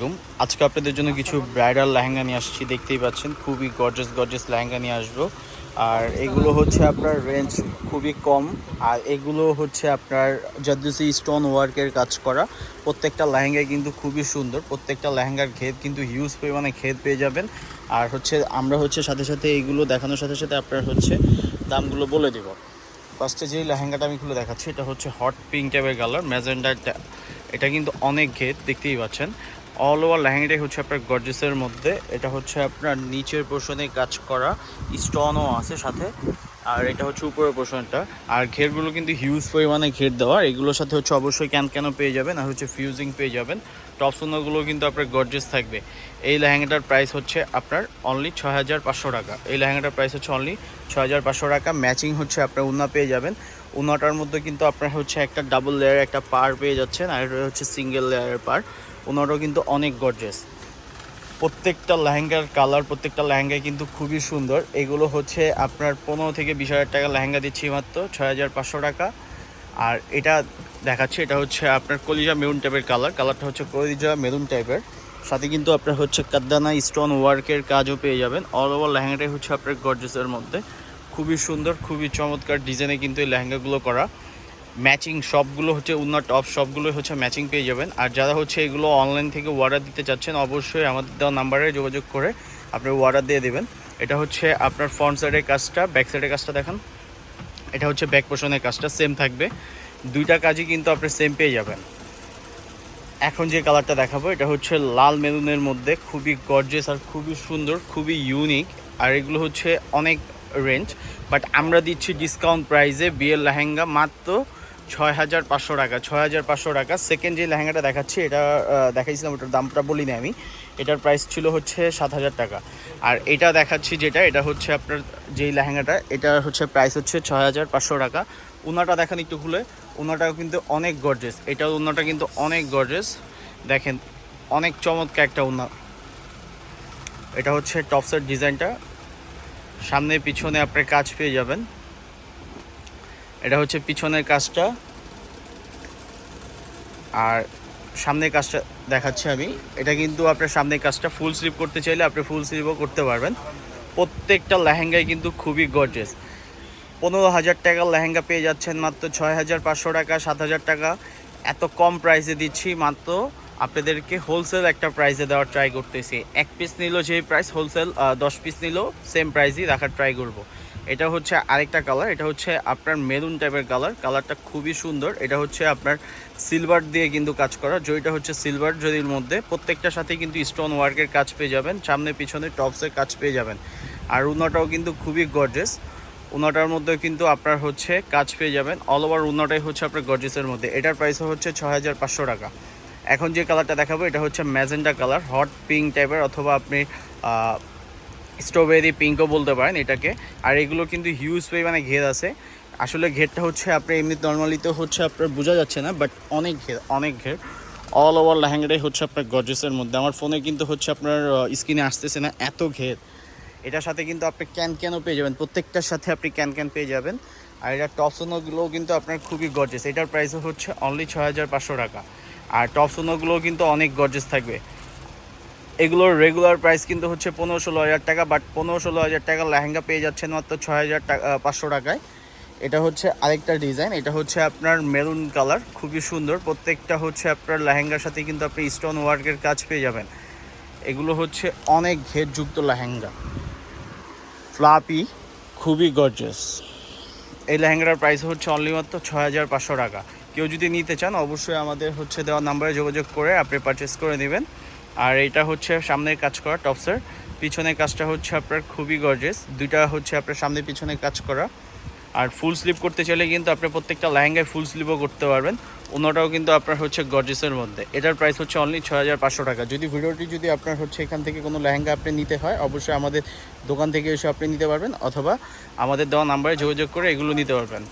Room আজকে আপনাদের জন্য কিছু ব্রাইডাল লেহেঙ্গা নিয়ে আসছি, দেখতেই পাচ্ছেন। খুবই গর্জেস গর্জেস লেহেঙ্গা নিয়ে আসব। আর এগুলো হচ্ছে আপনার রেঞ্জ খুবই কম। আর এগুলো হচ্ছে আপনার জাদুসি স্টোন ওয়ার্কের কাজ করা। প্রত্যেকটা লেহেঙ্গায় কিন্তু খুবই সুন্দর। প্রত্যেকটা লেহেঙ্গার ঘেদ কিন্তু হিউজ পরিমাণে ঘেদ পেয়ে যাবেন। আর হচ্ছে আমরা হচ্ছে সাথে সাথে এইগুলো দেখানোর সাথে সাথে আপনার হচ্ছে দামগুলো বলে দেবো। ফার্স্টে যেই লেহেঙ্গাটা আমি খুলে দেখাচ্ছি, এটা হচ্ছে হট পিঙ্ক টাইপের কালার ম্যাজেন্ডার এটা কিন্তু অনেক ঘেদ দেখতেই পাচ্ছেন। অল ওভার লেহেঙ্গাটাই হচ্ছে আপনার গর্জেসের মধ্যে। এটা হচ্ছে আপনার নিচের পোর্শনে কাজ করা স্টোনও আছে সাথে। আর এটা হচ্ছে উপরের পোর্শনটা আর ঘেরগুলো কিন্তু হিউজ পরিমাণে ঘের দেওয়া। এগুলোর সাথে হচ্ছে অবশ্যই ক্যান ক্যানও পেয়ে যাবেন। আর হচ্ছে ফিউজিং পেয়ে যাবেন। টপ সোনাগুলো কিন্তু আপনার গর্জেস থাকবে। এই লেহেঙ্গাটার প্রাইস হচ্ছে আপনার অনলি ছয় হাজার পাঁচশো টাকা। এই লেহেঙ্গাটার প্রাইস হচ্ছে অনলি ছয় হাজার পাঁচশো টাকা। ম্যাচিং হচ্ছে আপনার উন্না পেয়ে যাবেন। উন্নাটার মধ্যে কিন্তু আপনার হচ্ছে একটা ডাবল লেয়ার একটা পার পেয়ে যাচ্ছেন। আর হচ্ছে সিঙ্গেল লেয়ারের পার। উন্নাটাও কিন্তু অনেক গর্জেস প্রত্যেকটা লেহেঙ্গার কালার প্রত্যেকটা লেহেঙ্গায় কিন্তু খুবই সুন্দর। এগুলো হচ্ছে আপনার পনেরো থেকে বিশ হাজার টাকা লেহেঙ্গা দিচ্ছি মাত্র, ছয় হাজার পাঁচশো টাকা। আর এটা দেখাচ্ছে, এটা হচ্ছে আপনার কলিজা মেরুন টাইপের কালার কালারটা হচ্ছে কলিজা মেরুন টাইপের সাথে কিন্তু আপনার হচ্ছে কাদ্দানা স্টোন ওয়ার্কের কাজও পেয়ে যাবেন। অল ওভার লেহেঙ্গাটাই হচ্ছে আপনার গর্জেসের মধ্যে। খুবই সুন্দর, খুবই চমৎকার ডিজাইনে কিন্তু এই লেহেঙ্গাগুলো করা। ম্যাচিং সবগুলো হচ্ছে উন্নত টপ সবগুলোই হচ্ছে ম্যাচিং পেয়ে যাবেন। আর যারা হচ্ছে এগুলো অনলাইন থেকে অর্ডার দিতে চাচ্ছেন, অবশ্যই আমাদের দেওয়া নাম্বারে যোগাযোগ করে আপনি অর্ডার দিয়ে দেবেন। এটা হচ্ছে আপনার ফ্রন্ট সাইডের কাজটা ব্যাক সাইডের কাজটা দেখান। এটা হচ্ছে ব্যাক পোর্শনের কাজটা সেম থাকবে। দুইটা কাজই কিন্তু আপনি সেম পেয়ে যাবেন। এখন যে কালারটা দেখাবো, এটা হচ্ছে লাল মেরুনের মধ্যে, খুবই গর্জেস আর খুবই সুন্দর, খুবই ইউনিক আর এগুলো হচ্ছে অনেক রেঞ্জ বাট আমরা দিচ্ছি ডিসকাউন্ট প্রাইসে বিয়ের লেহেঙ্গা মাত্র ছয় হাজার পাঁচশো টাকা, ছয় হাজার পাঁচশো টাকা। সেকেন্ড যে লেহেঙ্গাটা দেখাচ্ছি, এটা দেখাইছিলাম, ওটার দামটা বলিনি আমি। এটার প্রাইস ছিল হচ্ছে সাত হাজার টাকা। আর এটা দেখাচ্ছি যেটা, এটা হচ্ছে আপনার যেই লেহেঙ্গাটা, এটা হচ্ছে প্রাইস হচ্ছে ছয় হাজার পাঁচশো টাকা। উনাটা দেখেন একটু খুলে, উনাটাও কিন্তু অনেক গর্জেস এটা উনাটা কিন্তু অনেক গর্জেস দেখেন, অনেক চমৎকার একটা উন্না এটা হচ্ছে টপসের ডিজাইনটা সামনে পিছনে আপনার কাজ পেয়ে যাবেন। এটা হচ্ছে পিছনের কাজটা। আর সামনের কাজটা দেখাচ্ছি আমি। এটা কিন্তু আপনার সামনের কাজটা ফুল স্লিপ করতে চাইলে আপনি ফুল স্লিপও করতে পারবেন। প্রত্যেকটা লেহেঙ্গাই কিন্তু খুবই গর্জেস পনেরো হাজার টাকার লেহেঙ্গা পেয়ে যাচ্ছেন মাত্র ছয় হাজার পাঁচশো টাকা, সাত হাজার টাকা। এত কম প্রাইসে দিচ্ছি মাত্র আপনাদেরকে হোলসেল একটা প্রাইসে দেওয়ার ট্রাই করতেছি। এক পিস নিল যেই প্রাইস হোলসেল দশ পিস নিল সেম প্রাইসই রাখার ট্রাই করব। এটা হচ্ছে আরেকটা কালার এটা হচ্ছে আপনার মেরুন টাইপের কালার কালারটা খুবই সুন্দর। এটা হচ্ছে আপনার সিলভার দিয়ে কিন্তু কাজ করা। যেটা হচ্ছে সিলভার জরির মধ্যে। প্রত্যেকটার সাথে কিন্তু স্টোন ওয়ার্কের কাজ পেয়ে যাবেন। সামনে পিছনে টপসের কাজ পেয়ে যাবেন। আর উনাটাও কিন্তু খুবই গর্জেস উনাটার মধ্যে কিন্তু আপনার হচ্ছে কাজ পেয়ে যাবেন। অল ওভার উনাটাই হচ্ছে আপনার গর্জেসের মধ্যে। এটার প্রাইস হচ্ছে ছ টাকা। এখন যে কালারটা দেখাবো, এটা হচ্ছে ম্যাজেন্ডা কালার হট পিঙ্ক টাইপের অথবা আপনি স্ট্রবেরি পিঙ্কও বলতে পারেন এটাকে। আর এগুলো কিন্তু হিউজ পরিমাণে ঘের আছে। আসলে ঘেরটা হচ্ছে আপনার এমনি নর্মালি তো হচ্ছে আপনার বোঝা যাচ্ছে না বাট অনেক ঘের অনেক ঘের। অল ওভার লেহেঙ্গাটাই হচ্ছে আপনার গর্জেসের মধ্যে। আমার ফোনে কিন্তু হচ্ছে আপনার স্ক্রিনে আসতেছে না এত ঘের। এটার সাথে কিন্তু আপনি ক্যান ক্যানও পেয়ে যাবেন। প্রত্যেকটার সাথে আপনি ক্যান ক্যান পেয়ে যাবেন। আর এটা টপসোনোগুলোও কিন্তু আপনার খুবই গর্জেস এটার প্রাইসও হচ্ছে অনলি ছয় হাজার পাঁচশো টাকা। আর টপ টপসোনোগুলোও কিন্তু অনেক গর্জেস থাকবে। এগুলোর রেগুলার প্রাইস কিন্তু হচ্ছে পনেরো ষোলো হাজার টাকা বাট পনেরো ষোলো হাজার টাকা লেহেঙ্গা পেয়ে যাচ্ছেন মাত্র ছয় হাজার টাকা পাঁচশো টাকায়। এটা হচ্ছে আরেকটা ডিজাইন এটা হচ্ছে আপনার মেরুন কালার খুবই সুন্দর। প্রত্যেকটা হচ্ছে আপনার লেহেঙ্গার সাথে কিন্তু আপনি স্টোন ওয়ার্কের কাজ পেয়ে যাবেন। এগুলো হচ্ছে অনেক ঘেরযুক্ত লেহেঙ্গা। ফ্লাপি খুবই গর্জেস এই লেহেঙ্গাটার প্রাইস হচ্ছে অনলি মাত্র ছয় হাজার পাঁচশো টাকা। কেউ যদি নিতে চান, অবশ্যই আমাদের হচ্ছে দেওয়া নাম্বারে যোগাযোগ করে আপনি পারচেস করে নেবেন। আর এটা হচ্ছে সামনের কাজ করা টপসের পিছনের কাজটা হচ্ছে আপনার খুবই গর্জেস দুইটা হচ্ছে আপনার সামনে পিছনে কাজ করা। আর ফুল স্লিপ করতে চাইলে কিন্তু আপনি প্রত্যেকটা লেহেঙ্গায় ফুল স্লিপও করতে পারবেন। অন্যটাও কিন্তু আপনার হচ্ছে গর্জেসের মধ্যে। এটার প্রাইস হচ্ছে অনলি ছয় হাজার পাঁচশো টাকা। যদি ভিডিওটি যদি আপনার হচ্ছে এখান থেকে কোনো লেহেঙ্গা আপনি নিতে হয়, অবশ্যই আমাদের দোকান থেকে এসে আপনি নিতে পারবেন, অথবা আমাদের দেওয়া নাম্বারে যোগাযোগ করে এগুলো নিতে পারবেন।